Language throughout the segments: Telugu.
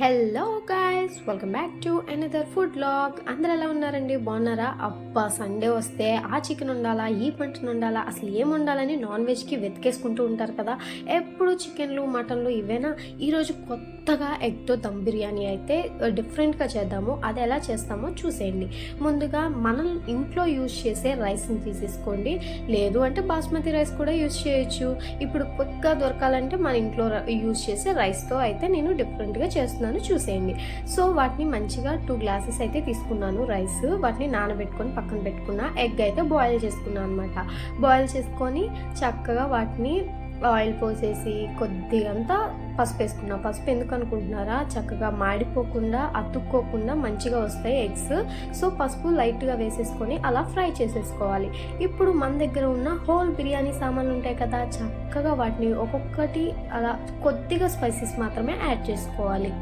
Hello guys welcome back to another food log అందరు ఎలా ఉన్నారండి? బాగున్నారా? అబ్బా సండే వస్తే ఆ చికెన్ ఉండాలా ఈ మటన్ ఉండాలా అసలు ఏం ఉండాలని నాన్ వెజ్కి వెతికేసుకుంటూ ఉంటారు కదా? ఎప్పుడు చికెన్లు మటన్లు ఇవేనా? ఈరోజు కొత్తగా ఎగ్తో దమ్ బిర్యానీ అయితే డిఫరెంట్గా చేద్దాము. అది ఎలా చేస్తామో చూసేయండి. ముందుగా మనం ఇంట్లో యూజ్ చేసే రైస్ని తీసేసుకోండి. లేదు అంటే బాస్మతి రైస్ కూడా యూజ్ చేయొచ్చు. ఇప్పుడు క్విక్గా దొరకాలంటే మన ఇంట్లో యూజ్ చేసే రైస్తో అయితే నేను డిఫరెంట్గా చేస్తున్నాను. చూసేయండి. సో వాటిని మంచిగా టూ గ్లాసెస్ అయితే తీసుకున్నాను రైస్. వాటిని నానబెట్టుకొని పక్కన పెట్టుకున్న ఎగ్ అయితే బాయిల్ చేసుకున్నాను అనమాట బాయిల్ చేసుకొని చక్కగా వాటిని ఆయిల్ పోసేసి కొద్దిగంతా పసుపు వేసుకున్నా. పసుపు ఎందుకు అనుకుంటున్నారా? చక్కగా మాడిపోకుండా అతుక్కోకుండా మంచిగా వస్తాయి ఎగ్స్. సో పసుపు లైట్గా వేసేసుకొని అలా ఫ్రై చేసేసుకోవాలి. ఇప్పుడు మన దగ్గర ఉన్న హోల్ బిర్యానీ సామాన్లు ఉంటాయి కదా చక్కగా వాటిని ఒక్కొక్కటి అలా కొద్దిగా స్పైసెస్ మాత్రమే యాడ్ చేసుకోవాలి.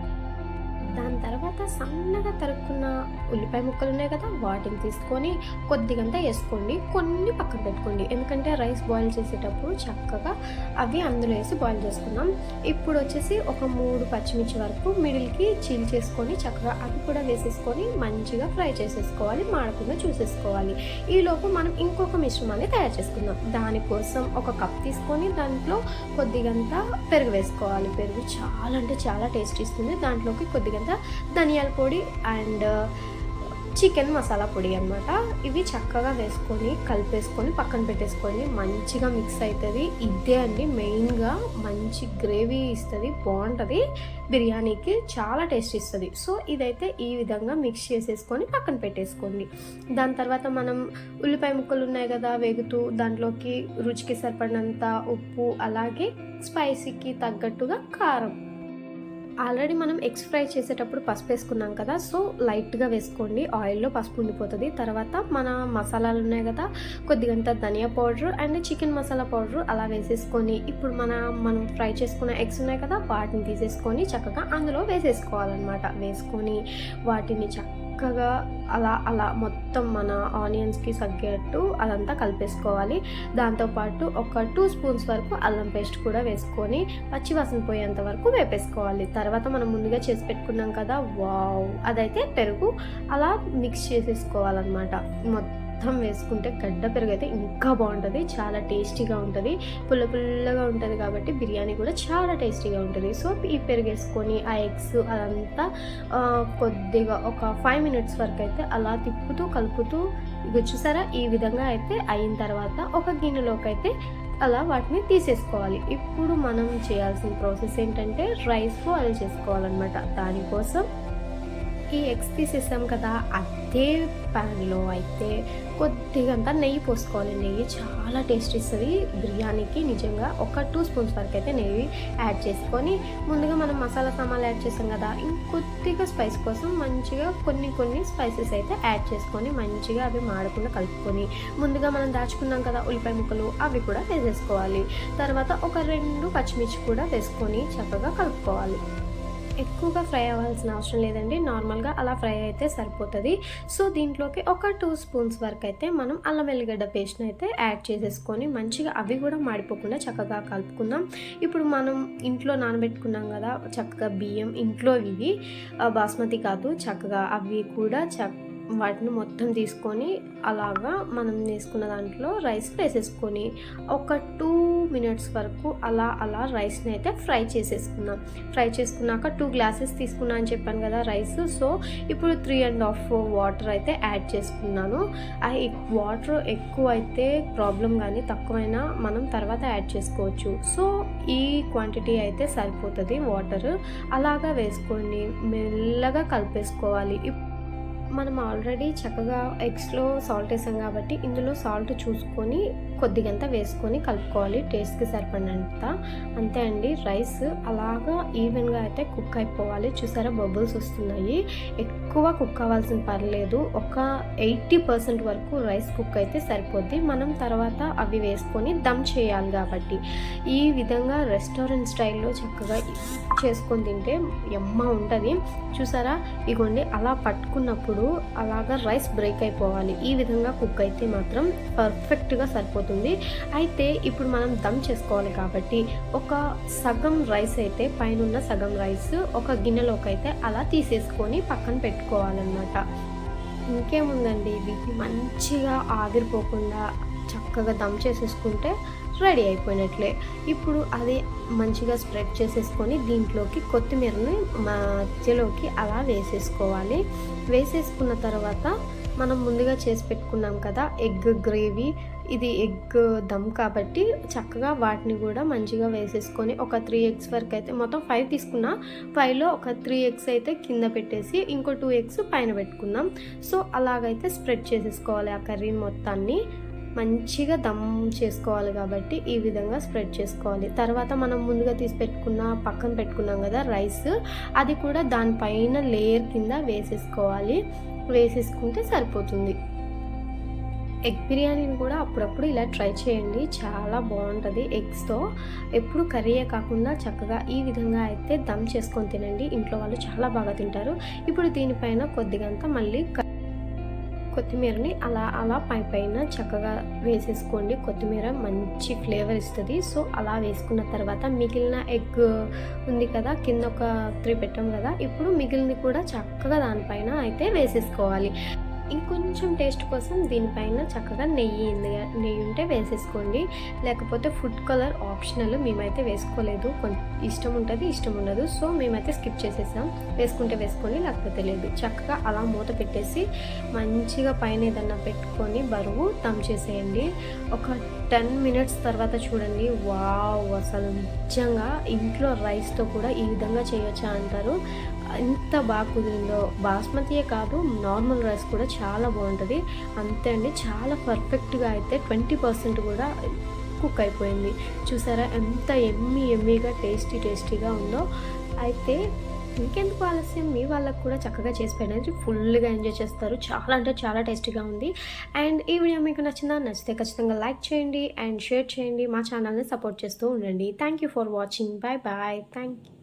దాని తర్వాత సన్నగా తరుక్కున్న ఉల్లిపాయ ముక్కలు ఉన్నాయి కదా వాటిని తీసుకొని కొద్దిగంతా వేసుకోండి. కొన్ని పక్కన పెట్టుకోండి. ఎందుకంటే రైస్ బాయిల్ చేసేటప్పుడు చక్కగా అవి అందులో వేసి బాయిల్ చేసుకున్నాం ఇప్పుడు వచ్చేసి ఒక మూడు పచ్చిమిర్చి వరకు మిడిల్కి చీల్ చేసుకొని చక్కగా అవి కూడా వేసేసుకొని మంచిగా ఫ్రై చేసేసుకోవాలి మాడకుండా చూసేసుకోవాలి. ఈలోపు మనం ఇంకొక మిశ్రమాన్ని తయారు చేసుకుందాం. దానికోసం ఒక కప్ తీసుకొని దాంట్లో కొద్దిగంతా పెరుగు వేసుకోవాలి. పెరుగు చాలా అంటే చాలా టేస్ట్ ఇస్తుంది. దాంట్లోకి కొద్దిగంత ధనియాల పొడి అండ్ చికెన్ మసాలా పొడి అనమాట ఇవి చక్కగా వేసుకొని కలిపేసుకొని పక్కన పెట్టేసుకొని మంచిగా మిక్స్ అవుతుంది ఇదే అండి మెయిన్గా మంచి గ్రేవీ ఇస్తుంది బాగుంటుంది. బిర్యానీకి చాలా టేస్ట్ ఇస్తుంది. సో ఇదైతే ఈ విధంగా మిక్స్ చేసేసుకొని పక్కన పెట్టేసుకోండి. దాని తర్వాత మనం ఉల్లిపాయ ముక్కలు ఉన్నాయి కదా వేగుతూ దాంట్లోకి రుచికి సరిపడినంత ఉప్పు అలాగే స్పైసీకి తగ్గట్టుగా కారం ఆల్రెడీ మనం ఎగ్స్ ఫ్రై చేసేటప్పుడు పసుపు వేసుకున్నాం కదా సో లైట్గా వేసుకోండి. ఆయిల్లో పసుపు ఉండిపోతుంది. తర్వాత మన మసాలాలు ఉన్నాయి కదా కొద్దిగంత ధనియా powder and chicken masala powder అలా వేసేసుకొని ఇప్పుడు మన మనం ఫ్రై చేసుకున్న ఎగ్స్ ఉన్నాయి కదా వాటిని తీసేసుకొని చక్కగా అందులో వేసేసుకోవాలన్నమాట. వేసుకొని వాటిని చక్కగా చక్కగా అలా అలా మొత్తం మన ఆనియన్స్కి తగ్గట్టు అదంతా కలిపేసుకోవాలి. దాంతోపాటు ఒక టూ స్పూన్స్ వరకు అల్లం పేస్ట్ కూడా వేసుకొని పచ్చివాసన పోయేంత వరకు వేపేసుకోవాలి. తర్వాత మనం ముందుగా చేసి పెట్టుకున్నాం కదా వావ్! అదైతే పెరుగు అలా మిక్స్ చేసేసుకోవాలన్నమాట. మొత్తం వేసుకుంటే గడ్డ పెరుగు అయితే ఇంకా బాగుంటుంది చాలా టేస్టీగా ఉంటుంది పుల్ల పుల్లగా ఉంటుంది కాబట్టి బిర్యానీ కూడా చాలా టేస్టీగా ఉంటుంది. సో ఈ పెరుగు వేసుకొని ఆ ఎగ్స్ అదంతా కొద్దిగా ఒక ఫైవ్ మినిట్స్ వరకు అయితే అలా తిప్పుతూ కలుపుతూ ఇక చూసారా? ఈ విధంగా అయితే అయిన తర్వాత ఒక గిన్నెలోకి అయితే అలా వాటిని తీసేసుకోవాలి. ఇప్పుడు మనం చేయాల్సిన ప్రాసెస్ ఏంటంటే రైస్ బాయిల్ చేసుకోవాలన్నమాట. దానికోసం ఈ ఎగ్స్ తీసేసాం కదా అదే ప్యాన్లో అయితే కొద్దిగంతా నెయ్యి పోసుకోవాలి. నెయ్యి చాలా టేస్ట్ ఇస్తుంది. బిర్యానీకి నిజంగా ఒక టూ స్పూన్స్ వరకు అయితే నెయ్యి యాడ్ చేసుకొని ముందుగా మనం మసాలా సామాన్లు యాడ్ చేసాం కదా ఇంకొద్దిగా స్పైస్ కోసం మంచిగా కొన్ని కొన్ని స్పైసెస్ అయితే యాడ్ చేసుకొని మంచిగా అవి మాడకుండా కలుపుకొని ముందుగా మనం దాచుకున్నాం కదా ఉల్లిపాయ ముక్కలు అవి కూడా వేసేసుకోవాలి. తర్వాత ఒక రెండు పచ్చిమిర్చి కూడా వేసుకొని చక్కగా కలుపుకోవాలి. ఎక్కువగా ఫ్రై అవ్వాల్సిన అవసరం లేదండి. నార్మల్గా అలా ఫ్రై అయితే సరిపోతుంది. సో దీంట్లోకి ఒక టూ స్పూన్స్ వరకు అయితే మనం అల్లం వెల్లిగడ్డ పేస్ట్ని అయితే యాడ్ చేసేసుకొని మంచిగా అవి కూడా మాడిపోకుండా చక్కగా కలుపుకుందాం. ఇప్పుడు మనం ఇంట్లో నానబెట్టుకున్నాం కదా చక్కగా బియ్యం ఇంట్లో ఇవి బాస్మతి కాదు చక్కగా అవి కూడా చక్క వాటిని మొత్తం తీసుకొని అలాగా మనం వేసుకున్న దాంట్లో రైస్ వేసేసుకొని ఒక టూ మినిట్స్ వరకు అలా అలా రైస్ని అయితే ఫ్రై చేసేసుకున్నాం. ఫ్రై చేసుకున్నాక టూ గ్లాసెస్ తీసుకున్నా అని చెప్పాను కదా రైస్. సో ఇప్పుడు త్రీ అండ్ హాఫ్ వాటర్ అయితే యాడ్ చేసుకున్నాను. వాటర్ ఎక్కువ అయితే ప్రాబ్లం కానీ తక్కువైనా మనం తర్వాత యాడ్ చేసుకోవచ్చు. సో ఈ క్వాంటిటీ అయితే సరిపోతుంది వాటర్. అలాగా వేసుకొని మెల్లగా కలిపేసుకోవాలి. మనం ఆల్రెడీ చక్కగా ఎగ్స్లో సాల్ట్ వేసాం కాబట్టి ఇందులో సాల్ట్ చూసుకొని కొద్దిగంత వేసుకొని కలుపుకోవాలి టేస్ట్కి సరిపడినంత. అంతే అండి రైస్ అలాగా ఈవెన్గా అయితే కుక్ అయిపోవాలి. చూసారా బబుల్స్ వస్తున్నాయి. ఎక్కువ కుక్ అవ్వాల్సిన పర్లేదు. ఒక ఎయిటీ పర్సెంట్ వరకు రైస్ కుక్ అయితే సరిపోద్ది. మనం తర్వాత అవి వేసుకొని దమ్ చేయాలి కాబట్టి. ఈ విధంగా రెస్టారెంట్ స్టైల్లో చక్కగా చేసుకొని తింటే ఎమ్మ ఉంటుంది. చూసారా? ఇగోండి అలా పట్టుకున్నప్పుడు అలాగా రైస్ బ్రేక్ అయిపోవాలి. ఈ విధంగా కుక్ అయితే మాత్రం పర్ఫెక్ట్గా సరిపోతుంది. సరిపోతుంది అయితే ఇప్పుడు మనం దమ్ చేసుకోవాలి కాబట్టి ఒక సగం రైస్ అయితే పైన ఉన్న సగం రైస్ ఒక గిన్నెలోకి అయితే అలా తీసేసుకొని పక్కన పెట్టుకోవాలన్నమాట. ఇంకేముందండి ఇది? మంచిగా ఆవిరిపోకుండా చక్కగా దమ్ చేసేసుకుంటే రెడీ అయిపోయినట్లే. ఇప్పుడు అది మంచిగా స్ప్రెడ్ చేసేసుకొని దీంట్లోకి కొత్తిమీరని మధ్యలోకి అలా వేసేసుకోవాలి. వేసేసుకున్న తర్వాత మనం ముందుగా చేసి పెట్టుకున్నాం కదా ఎగ్ గ్రేవీ ఇది ఎగ్ దమ్ కాబట్టి చక్కగా వాటిని కూడా మంచిగా వేసేసుకొని ఒక త్రీ ఎగ్స్ వరకు అయితే మొత్తం ఫైవ్ తీసుకున్నా ఫైవ్లో ఒక త్రీ ఎగ్స్ అయితే కింద పెట్టేసి ఇంకో టూ ఎగ్స్ పైన పెట్టుకుందాం. సో అలాగైతే స్ప్రెడ్ చేసేసుకోవాలి ఆ కర్రీ మొత్తాన్ని. మంచిగా దమ్ చేసుకోవాలి కాబట్టి ఈ విధంగా స్ప్రెడ్ చేసుకోవాలి. తర్వాత మనం ముందుగా తీసి పెట్టుకున్న పక్కన పెట్టుకున్నాం కదా రైస్ అది కూడా దానిపైన లేయర్ కింద వేసేసుకోవాలి. వేసేసుకుంటే సరిపోతుంది. ఎగ్ బిర్యానీని కూడా అప్పుడప్పుడు ఇలా ట్రై చేయండి. చాలా బాగుంటుంది ఎగ్స్తో. ఎప్పుడు కర్రీయే కాకుండా చక్కగా ఈ విధంగా అయితే దమ్ చేసుకొని తినండి. ఇంట్లో వాళ్ళు చాలా బాగా తింటారు. ఇప్పుడు దీనిపైన కొద్దిగంత మళ్ళీ కొత్తిమీరని అలా అలా పై పైన చక్కగా వేసేసుకోండి. కొత్తిమీర మంచి ఫ్లేవర్ ఇస్తుంది. సో అలా వేసుకున్న తర్వాత మిగిలిన ఎగ్ ఉంది కదా కింద ఒక త్రీ పెట్టాం కదా ఇప్పుడు మిగిలిన కూడా చక్కగా దానిపైన అయితే వేసేసుకోవాలి. ఇంకొంచెం టేస్ట్ కోసం దీనిపైన చక్కగా నెయ్యి ఉంది నెయ్యి ఉంటే వేసేసుకోండి. లేకపోతే ఫుడ్ కలర్ ఆప్షనల్ మేమైతే వేసుకోలేదు. ఇష్టం ఉంటుంది ఇష్టం ఉండదు. సో మేమైతే స్కిప్ చేసేసాం. వేసుకుంటే వేసుకోండి లేకపోతే లేదు. చక్కగా అలా మూత పెట్టేసి మంచిగా పైన ఏదన్నా పెట్టుకొని బరువు తమ్ చేసేయండి. ఒక టెన్ మినిట్స్ తర్వాత చూడండి. వావ్! అసలు నిజంగా ఇంట్లో రైస్తో కూడా ఈ విధంగా చేయొచ్చా అంటారు. ఎంత బాగా కుదిరిందో. బాస్మతియే కాదు నార్మల్ రైస్ కూడా చాలా బాగుంటుంది. అంతే అండి చాలా పర్ఫెక్ట్గా అయితే ట్వంటీ పర్సెంట్ కూడా కుక్ అయిపోయింది. చూసారా ఎంత ఎమ్మి ఎమ్మిగా టేస్టీ టేస్టీగా ఉందో. అయితే ఇంకెందుకు ఆలస్యం మీ వాళ్ళకు కూడా చక్కగా చేసి పెట్టడానికి ఫుల్గా ఎంజాయ్ చేస్తారు. చాలా అంటే చాలా టేస్టీగా ఉంది. అండ్ ఈ వీడియో మీకు నచ్చిందా? నచ్చితే ఖచ్చితంగా లైక్ చేయండి అండ్ షేర్ చేయండి. మా ఛానల్ని సపోర్ట్ చేస్తూ ఉండండి. Thank you for watching. Bye bye. Thank you